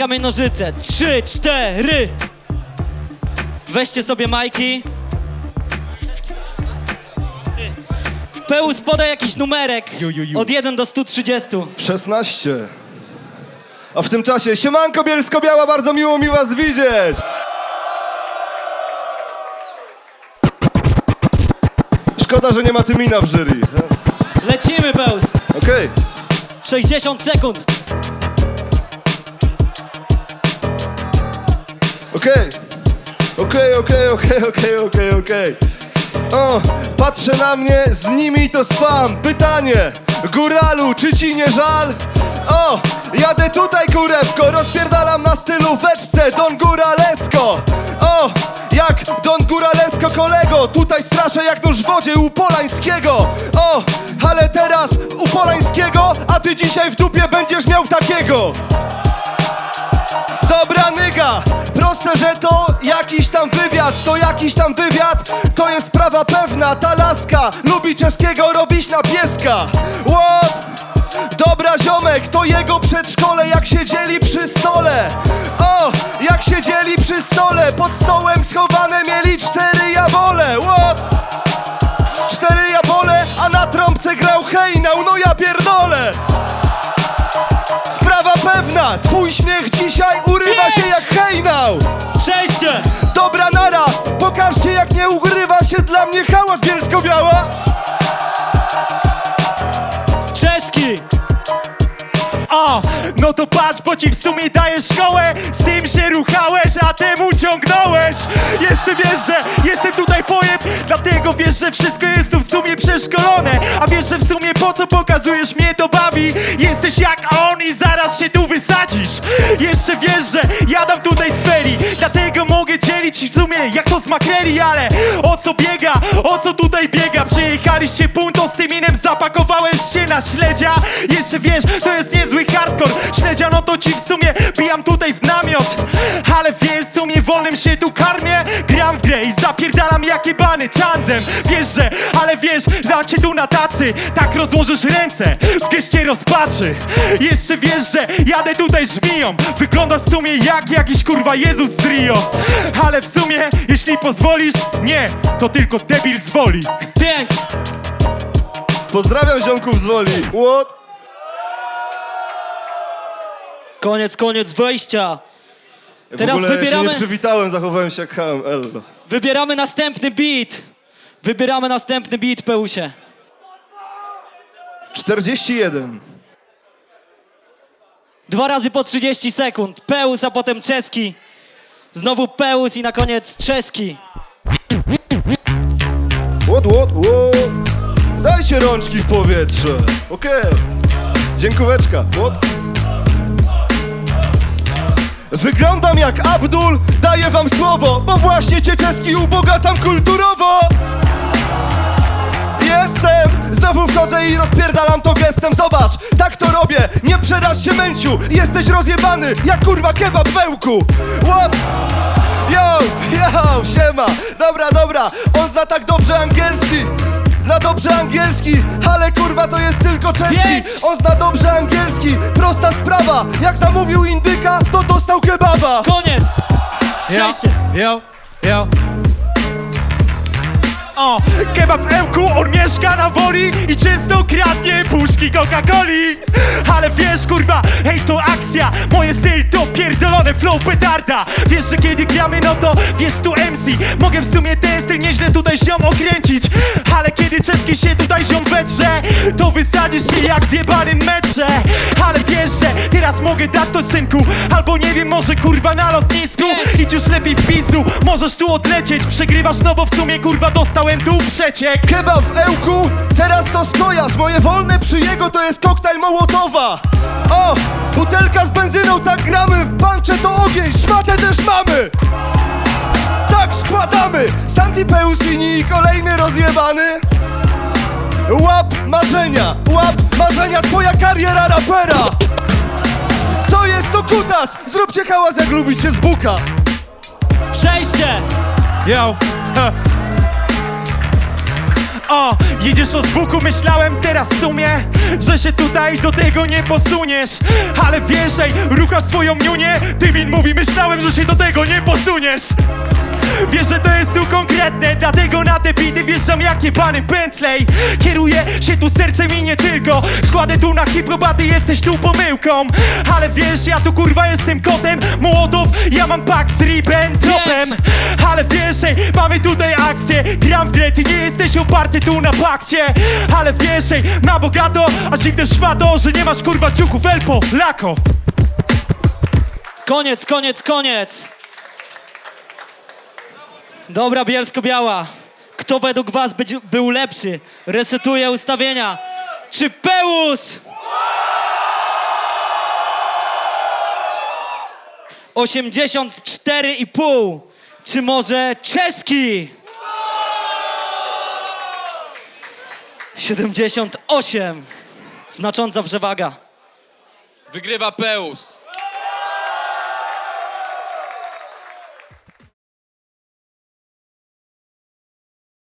kamień, nożyce. Trzy, cztery. Weźcie sobie majki. Pełus podaj jakiś numerek. Ju, ju, ju. Od 1 do 130. 16. A w tym czasie, siemanko Bielsko-Biała, bardzo miło mi was widzieć! Szkoda, że nie ma Tymina w jury. Lecimy, Pełus. Okej. 60 sekund. Okej. Okej, okej, okej, okej, okej, okej. O, patrzę na mnie, z nimi to spam. Pytanie, góralu, czy ci nie żal? O, jadę tutaj kurewko, rozpierdalam na stylu weczce Don Góralesko. O, jak Don Góralesko kolego, tutaj straszę jak nóż w wodzie u Polańskiego. O, ale teraz u Polańskiego, a ty dzisiaj w dupie będziesz miał takiego. Jakiś tam wywiad, to jest sprawa pewna, ta laska lubi czeskiego robić na pieska. What? Dobra ziomek, to jego przedszkole jak siedzieli przy stole. O, jak siedzieli przy stole, pod stołem schowane mieli cztery jabole. What? Cztery jabole, a na trąbce grał hejnał, no ja pierdolę. Sprawa pewna, twój śmiech dzisiaj O, no to patrz, bo ci w sumie daję szkołę. Z tym się ruchałeś, a temu ciągnąłeś. Jeszcze wiesz, że jestem tutaj pojeb Dlatego wiesz, że wszystko jest tu w sumie przeszkolone. A wiesz, że w sumie po co pokazujesz mnie to bawi. Jesteś jak on i zaraz się tu wysadzisz. Jeszcze wiesz, że jadam tutaj cweli Dlatego mogę dzielić w sumie jak to z makreli Ale o co biega, o co tutaj biega Przyjechaliście punto z Tyminem, zapakowałeś się na śledzia. Jeszcze wiesz, to jest niezły hardcore. Śledzia, no to ci w sumie bijam tutaj w namiot wolnym się tu karmię. Gram w grę i zapierdalam jakie bany tandem. Wiesz, że, ale wiesz, dam cię tu na tacy. Tak rozłożysz ręce w geście rozpaczy. Jeszcze wiesz, że jadę tutaj żmiją. Wyglądasz w sumie jak jakiś kurwa Jezus z Rio. Ale w sumie, jeśli pozwolisz, nie, to tylko debil zwoli Pięć. Pozdrawiam ziomków z woli. What? Koniec, koniec wejścia. W Teraz ogóle ja się wybieramy- nie przywitałem, zachowałem się jak ham, ello Wybieramy następny beat. Wybieramy następny beat, Peusie. 41 Dwa razy po 30 sekund. Peus, a potem czeski. Znowu Peus i na koniec czeski. What, what, what? Dajcie rączki w powietrze Okej Dziękóweczka What? Wyglądam jak Abdul, daję wam słowo Bo właśnie cię czeski ubogacam kulturowo Jestem! Znowu wchodzę i rozpierdalam to gestem Zobacz, tak to robię Nie przeraź się męciu Jesteś rozjebany jak kurwa kebab wełku What? Yo, yo, siema Dobra, dobra On zna tak dobrze angielski Zna dobrze angielski, ale kurwa to jest tylko czeski! On zna dobrze angielski Prosta sprawa Jak zamówił indyka, to kebaba Koniec. Przejście. Yo, yo. O, kebab w Ełku, on mieszka na woli i często kradnie puszki Coca-Coli. Ale wiesz kurwa, hej to akcja, moje styl to pierdolone flow petarda. Wiesz, że kiedy gramy no to wiesz tu MC Mogę w sumie ten styl nieźle tutaj ziom okręcić. Ale kiedy czeski się tutaj ziom wetrze To wysadzisz się jak w jebanym metrze teraz mogę dać to synku. Albo nie wiem, może kurwa na lotnisku. Idź już lepiej w pizdu, możesz tu odlecieć. Przegrywasz, no bo w sumie kurwa dostałem tu przeciek. Kebab w Ełku, teraz to skojarz Moje wolne przy jego to jest koktajl Mołotowa. O, butelka z benzyną, tak gramy. W pancze to ogień, szmatę też mamy. Tak składamy. Santi Peusini, kolejny rozjebany. Łap marzenia, łap marzenia. Twoja kariera rapera kutas? Zróbcie hałas jak lubicie z buka Przejście. Yo, ha. O, jedziesz o zbuku, myślałem teraz w sumie Że się tutaj do tego nie posuniesz Ale wiesz, ej, ruchasz swoją niunię Dymin mówi, myślałem, że się do tego nie posuniesz Wiesz, że to jest tu konkretne Dlatego na te bity wjeżdżam jak jebany Bentley. Kieruję się tu sercem i nie tylko. Składę tu na hip-hop, a ty jesteś tu pomyłką. Ale wiesz, ja tu kurwa jestem kotem Młodow, ja mam pakt z Ribbentropem Ale wiesz, ej, mamy tutaj akcję. Gram w grę, ty nie jesteś oparty tu na pakcie. Ale wiesz, ej, na bogato A dziwne szmato, że nie masz kurwa ciuków Elpo, lako. Koniec, koniec, koniec. Dobra, Bielsko-Biała. Kto według was być, był lepszy? Resetuję ustawienia. Czy Pełus? 84,5. Czy może czeski? 78. Znacząca przewaga. Wygrywa Peus.